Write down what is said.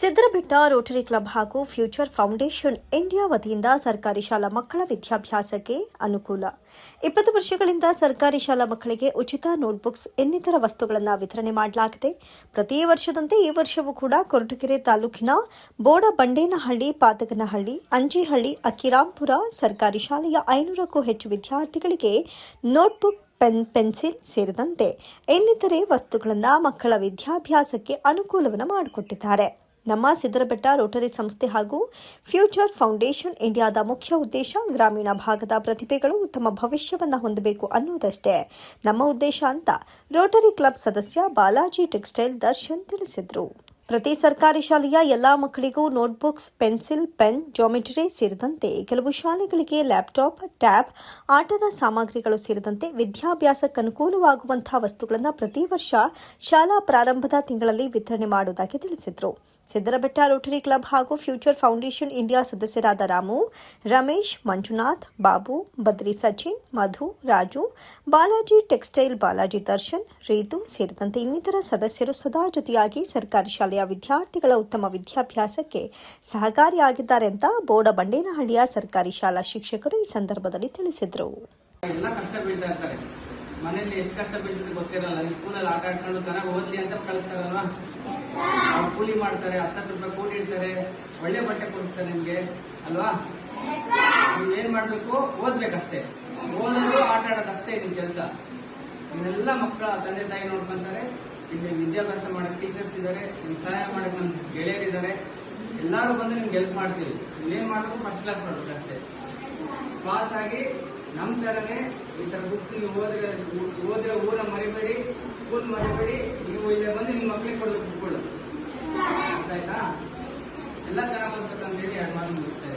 Siddarabetta rotary club ಹಾಗೂ future foundation India ವತಿಯಿಂದ ಸರ್ಕಾರಿ ಶಾಲಾ ಮಕ್ಕಳ ವಿದ್ಯಾಭ್ಯಾಸಕ್ಕೆ ಅನುಕೂಲ. ಇಪ್ಪತ್ತು ವರ್ಷಗಳಿಂದ ಸರ್ಕಾರಿ ಶಾಲಾ ಮಕ್ಕಳಿಗೆ ಉಚಿತ ನೋಟ್ಬುಕ್ಸ್ ಇನ್ನಿತರ ವಸ್ತುಗಳನ್ನು ವಿತರಣೆ ಮಾಡಲಾಗಿದೆ. ಪ್ರತಿ ವರ್ಷದಂತೆ ಈ ವರ್ಷವೂ ಕೂಡ ಕೊರಟಗೆರೆ ತಾಲೂಕಿನ ಬೋಡ ಬಂಡೇನಹಳ್ಳಿ ಪಾತಕನಹಳ್ಳಿ, ಅಂಜಿಹಳ್ಳಿ, ಅಕ್ಕಿರಾಂಪುರ ಸರ್ಕಾರಿ ಶಾಲೆಯ ಐನೂರಕ್ಕೂ ಹೆಚ್ಚು ವಿದ್ಯಾರ್ಥಿಗಳಿಗೆ ನೋಟ್ಬುಕ್, ಪೆನ್, ಪೆನ್ಸಿಲ್ ಸೇರಿದಂತೆ ಇನ್ನಿತರೆ ವಸ್ತುಗಳನ್ನು ಮಕ್ಕಳ ವಿದ್ಯಾಭ್ಯಾಸಕ್ಕೆ ಅನುಕೂಲವನ್ನು ಮಾಡಿಕೊಟ್ಟಿದ್ದಾರೆ. ನಮ್ಮ ಸಿದ್ದರಬೆಟ್ಟ ರೋಟರಿ ಸಂಸ್ಥೆ ಹಾಗೂ ಫ್ಯೂಚರ್ ಫೌಂಡೇಶನ್ ಇಂಡಿಯಾದ ಮುಖ್ಯ ಉದ್ದೇಶ ಗ್ರಾಮೀಣ ಭಾಗದ ಪ್ರತಿಭೆಗಳು ಉತ್ತಮ ಭವಿಷ್ಯವನ್ನು ಹೊಂದಬೇಕು ಅನ್ನೋದಷ್ಟೇ. ನಮ್ಮ ಉದ್ದೇಶ ಅಂತ ರೋಟರಿ ಕ್ಲಬ್ ಸದಸ್ಯ ಬಾಲಾಜಿ ಟೆಕ್ಸ್ಟೈಲ್ ದರ್ಶನ್ ತಿಳಿಸಿದರು. ಪ್ರತಿ ಸರ್ಕಾರಿ ಶಾಲೆಯ ಎಲ್ಲಾ ಮಕ್ಕಳಿಗೂ ನೋಟ್ಬುಕ್ಸ್, ಪೆನ್ಸಿಲ್, ಪೆನ್, ಜಾಮೆಟ್ರಿ ಸೇರಿದಂತೆ ಕೆಲವು ಶಾಲೆಗಳಿಗೆ ಲ್ಯಾಪ್ಟಾಪ್, ಟ್ಯಾಬ್, ಆಟದ ಸಾಮಗ್ರಿಗಳು ಸೇರಿದಂತೆ ವಿದ್ಯಾಭ್ಯಾಸಕ್ಕೆ ಅನುಕೂಲವಾಗುವಂತಹ ವಸ್ತುಗಳನ್ನು ಪ್ರತಿ ವರ್ಷ ಶಾಲಾ ಪ್ರಾರಂಭದ ತಿಂಗಳಲ್ಲಿ ವಿತರಣೆ ಮಾಡುವುದಾಗಿ ತಿಳಿಸಿದರು. ಸಿದ್ದರಬೆಟ್ಟ ರೋಟರಿ ಕ್ಲಬ್ ಹಾಗೂ ಫ್ಯೂಚರ್ ಫೌಂಡೇಶನ್ ಇಂಡಿಯಾ ಸದಸ್ಯರಾದ ರಾಮು, ರಮೇಶ್, ಮಂಜುನಾಥ್, ಬಾಬು ಬದ್ರಿ ಸಚಿನ್, ಮಧು, ರಾಜು, ಬಾಲಾಜಿ ಟೆಕ್ಸ್ಟೈಲ್ ಬಾಲಾಜಿ ದರ್ಶನ್, ರೀತು ಸೇರಿದಂತೆ ಇನ್ನಿತರ ಸದಸ್ಯರು ಸದಾ ಜೊತೆಯಾಗಿ ಸರ್ಕಾರಿ ಶಾಲೆಯ ವಿದ್ಯಾರ್ಥಿಗಳ ಉತ್ತಮ ವಿದ್ಯಾಭ್ಯಾಸಕ್ಕೆ ಸಹಕಾರಿಯಾಗಿದ್ದಾರೆ ಅಂತ ಬೋಡ ಬಂಡೇನಹಳ್ಳಿಯ ಸರ್ಕಾರಿ ಶಾಲಾ ಶಿಕ್ಷಕರು ಈ ಸಂದರ್ಭದಲ್ಲಿ ತಿಳಿಸಿದರು. ಮನೇಲಿ ಎಷ್ಟು ಕಷ್ಟ ಬೀಳ್ತದೆ ಗೊತ್ತಿರಲ್ಲ. ಸ್ಕೂಲಲ್ಲಿ ಆಟ ಆಡ್ಕೊಂಡು ಚೆನ್ನಾಗಿ ಓದ್ಲಿ ಅಂತ ಕಳಿಸ್ತಾರಲ್ವಾ? ಅವ್ರು ಕೂಲಿ ಮಾಡ್ತಾರೆ, ಹತ್ತತ್ತು ರೂಪಾಯಿ ಕೂಲಿ ಇಡ್ತಾರೆ, ಒಳ್ಳೆ ಬಟ್ಟೆ ಕೊಡಿಸ್ತಾರೆ ನಿಮ್ಗೆ, ಅಲ್ವಾ? ನೀವು ಏನ್ ಮಾಡ್ಬೇಕು? ಓದ್ಬೇಕಷ್ಟೇ. ಓದೋದು, ಆಟ ಆಡೋದಷ್ಟೇ ನಿಮ್ ಕೆಲಸ. ಇದೆಲ್ಲ ಮಕ್ಕಳ ತಂದೆ ತಾಯಿ ನೋಡ್ಕೊಂತಾರೆ. ಇಲ್ಲಿ ವಿದ್ಯಾಭ್ಯಾಸ ಮಾಡಕ್ ಟೀಚರ್ಸ್ ಇದ್ದಾರೆ ನಿಮ್ಗೆ ಸಹಾಯ ಮಾಡಕ್ ನಮ್ ಗೆಳೆಯರಿದ್ದಾರೆ ಎಲ್ಲರೂ ಬಂದು ನಿಮ್ಗೆ ಹೆಲ್ಪ್ ಮಾಡ್ತೀವಿ. ನೀವೇನ್ ಮಾಡ್ಬೇಕು? ಫಸ್ಟ್ ಕ್ಲಾಸ್ ಮಾಡ್ಬೇಕು ಅಷ್ಟೇ. ಪಾಸ್ ಆಗಿ ನಮ್ ತರನೇ ಈ ತರ ಬುಕ್ಸ್ ಓದ್ರೆ, ಓದಿರೋ ಊರ ಮರಿಬೇಡಿ ಸ್ಕೂಲ್ ಮರಿಬೇಡಿ, ನೀವು ಇಲ್ಲೇ ಬಂದು ನಿಮ್ಮ ಮಕ್ಳಿಗೆ ಕೊಡ್ಬೇಕು ಬುಕ್ಗಳು ಆಯ್ತಾ? ಎಲ್ಲ ಚೆನ್ನಾಗಿ ಓದ್ಬೇಕಂತೇಳಿ ಎರಡು ಮಾತು ಮುಗಿಸ್ತಾ